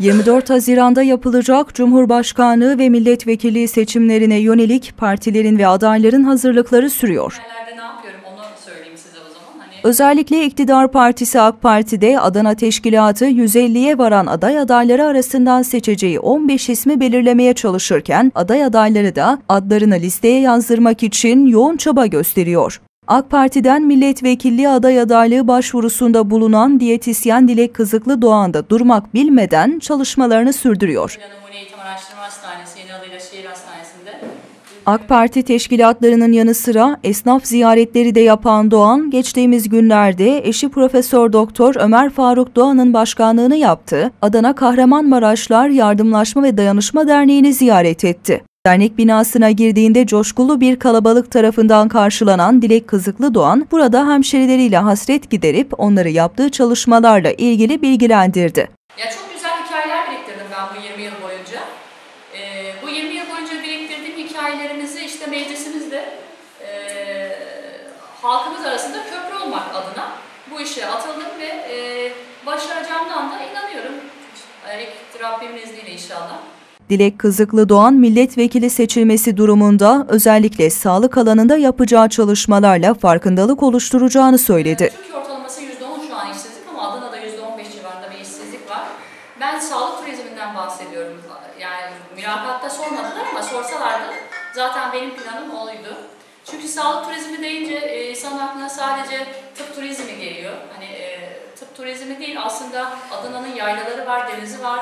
24 Haziran'da yapılacak Cumhurbaşkanlığı ve milletvekilliği seçimlerine yönelik partilerin ve adayların hazırlıkları sürüyor. Hani Özellikle iktidar partisi AK Parti'de Adana Teşkilatı 150'ye varan aday adayları arasından seçeceği 15 ismi belirlemeye çalışırken aday adayları da adlarını listeye yazdırmak için yoğun çaba gösteriyor. AK Parti'den milletvekilliği aday adaylığı başvurusunda bulunan diyetisyen Dilek Kızıklı Doğan da durmak bilmeden çalışmalarını sürdürüyor. AK Parti teşkilatlarının yanı sıra esnaf ziyaretleri de yapan Doğan, geçtiğimiz günlerde eşi Profesör Doktor Ömer Faruk Doğan'ın başkanlığını yaptığı Adana Kahramanmaraşlar Yardımlaşma ve Dayanışma Derneği'ni ziyaret etti. Dernek binasına girdiğinde coşkulu bir kalabalık tarafından karşılanan Dilek Kızıklı Doğan, burada hemşerileriyle hasret giderip onları yaptığı çalışmalarla ilgili bilgilendirdi. Ya çok güzel hikayeler biriktirdim ben bu 20 yıl boyunca. Ee, bu 20 yıl boyunca biriktirdiğim hikayelerimizi işte meclisimizde e, halkımız arasında köprü olmak adına bu işe atıldım ve e, başaracağımdan da inanıyorum. E, Rabbimin izniyle inşallah. Dilek Kızıklı Doğan milletvekili seçilmesi durumunda özellikle sağlık alanında yapacağı çalışmalarla farkındalık oluşturacağını söyledi. Türkiye ortalaması %10 şu an işsizlik ama Adana'da %15 civarında bir işsizlik var. Ben sağlık turizminden bahsediyorum. Yani mülakatta sormadılar ama sorsalardı zaten benim planım oydu. Çünkü sağlık turizmi deyince e, insanın aklına sadece tıp turizmi geliyor. Hani e, tıp turizmi değil aslında Adana'nın yaylaları var, denizi var,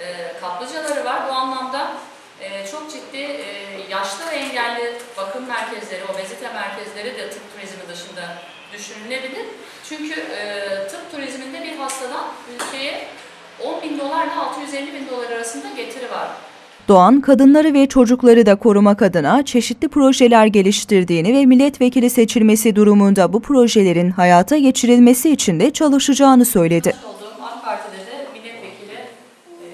e, kaplıcaları var. Bu anlamda e, çok ciddi e, yaşlı ve engelli bakım merkezleri, obezite merkezleri de tıp turizmi dışında düşünülebilir. Çünkü e, tıp turizminde bir hastadan ülkeye 10 bin dolarla 650 bin dolar arasında getiri var. Doğan, kadınları ve çocukları da korumak adına çeşitli projeler geliştirdiğini ve milletvekili seçilmesi durumunda bu projelerin hayata geçirilmesi için de çalışacağını söyledi. Olduğum AK Parti'de de milletvekili e,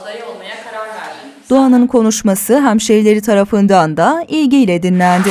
adayı olmaya karar verdim. Doğan'ın konuşması hemşehrileri tarafından da ilgiyle dinlendi.